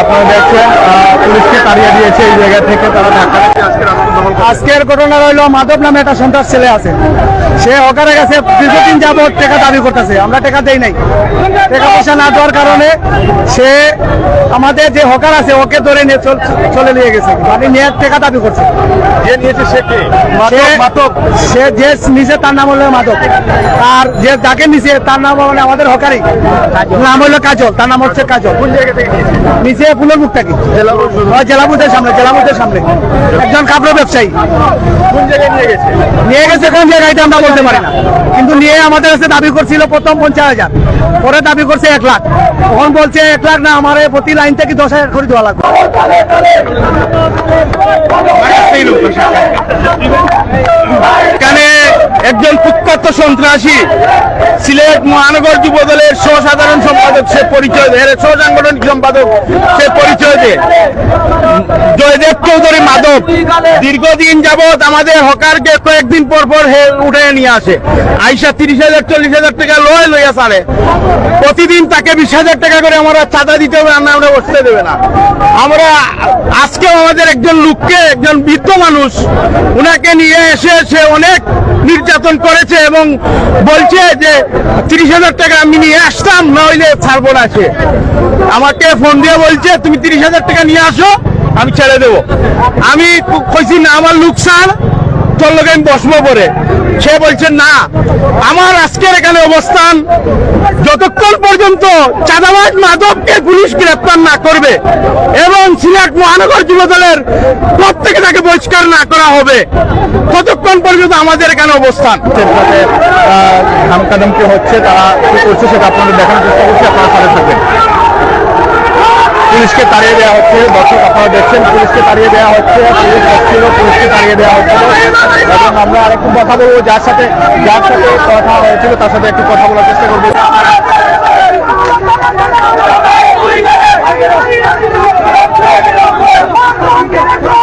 আপনারা দেখছেন পুলিশকে তাড়িয়ে দিয়েছে এই জায়গা থেকে তারা দিচ্ছে আজকের ঘটনা রইল মাধব নামে একটা সন্ত্রাস ছেলে আছে। সে হকারের কাছে দীর্ঘদিন যাবত টাকা দাবি করতেছে। আমরা টাকা দেই নাই। টাকা পয়সা না দেওয়ার কারণে সে আমাদের যে হকার আছে ওকে ধরে নিয়ে চল- নিয়ে গেছে। মানে নিয়ে টাকা দাবি করছে। যে নিয়েছে সে কে? সে- সে যে নিচে তার নাম হলো মাধব। আর যে যাকে নিচে তার নাম মানে আমাদের হকারই নাম হলো কাজল। তার নাম হচ্ছে কাজল। কোন জায়গা থেকে নিচে ফুলের জেলা প্রশাসন। জেলা বুথের সামনে জেলা বুথের সামনে। একজন কাপড় ব্যবসায়ী। কোন জায়গায় নিয়ে গেছে? নিয়ে গেছে কোন জায়গায় এটা আমরা বলতে পারি না। কিন্তু নিয়ে আমাদের কাছে দাবি করছিল প্রথম পঞ্চাশ হাজার। পরে দাবি করছে এক লাখ। তখন বলছে এক লাখ না আমার প্রতি লাইন থেকে দশ হাজার করে দেওয়া লাগবে। একজন কুখ্যাত সন্ত্রাসী, সিলেট মহানগর যুব দলের সহসাধারণ সম্পাদক, সে পরিচয় দেয় সহসাংগঠনিক সম্পাদক, সে পরিচয় দেয় জয়দেব চৌধুরী মাধব দীর্ঘদিন যাবৎ আমাদের হকারকে কয়েকদিন পর পর হে উঠে নিয়ে আসে। আইসা তিরিশ হাজার, চল্লিশ হাজার টাকা লয় লইয়া সারে প্রতিদিন তাকে বিশ হাজার টাকা করে আমরা চাঁদা দিতে হবে না আমরা বসতে দেবে না। আমরা আজকেও আমাদের একজন লোককে, একজন বৃদ্ধ মানুষ, উনাকে নিয়ে এসে সে অনেক নির্যাতন করেছে এবং বলছে যে তিরিশ হাজার টাকা আমি নিয়ে আসতাম নইলে ছাড়বো না সে। আমাকে ফোন দিয়ে বলছে, তুমি তিরিশ হাজার টাকা নিয়ে আসো, আমি ছেড়ে দেবো। আমি কইছি, না, আমার লোকসান। তোর লোক, আমি বসবো পরে। সে বলছে, না, আমার আজকের এখানে অবস্থান যতক্ষণ পর্যন্ত চাঁদাবাজ মাধবকে পুলিশ গ্রেপ্তার না করবে এবং সিলেট মহানগর যুব দলের প্রত্যেকে তাকে বহিষ্কার না করা হবে, ততক্ষণ পর্যন্ত আমাদের এখানে অবস্থান। ধামকাধামকি হচ্ছে, তারা কি করছে সেটা আপনাদের দেখানোর চেষ্টা করছি, আপনারা সাথে থাকবেন। পুলিশকে তাড়িয়ে দেওয়া হচ্ছে দর্শক আপনারা দেখছেন পুলিশকে তাড়িয়ে দেওয়া হচ্ছে পুলিশ যাচ্ছিল পুলিশকে তাড়িয়ে দেওয়া হচ্ছিল এবং আমরা আরেকটু কথা বলব যার সাথে যার সাথে কথা হয়েছিল তার সাথে একটু কথা বলার চেষ্টা করব Thank you.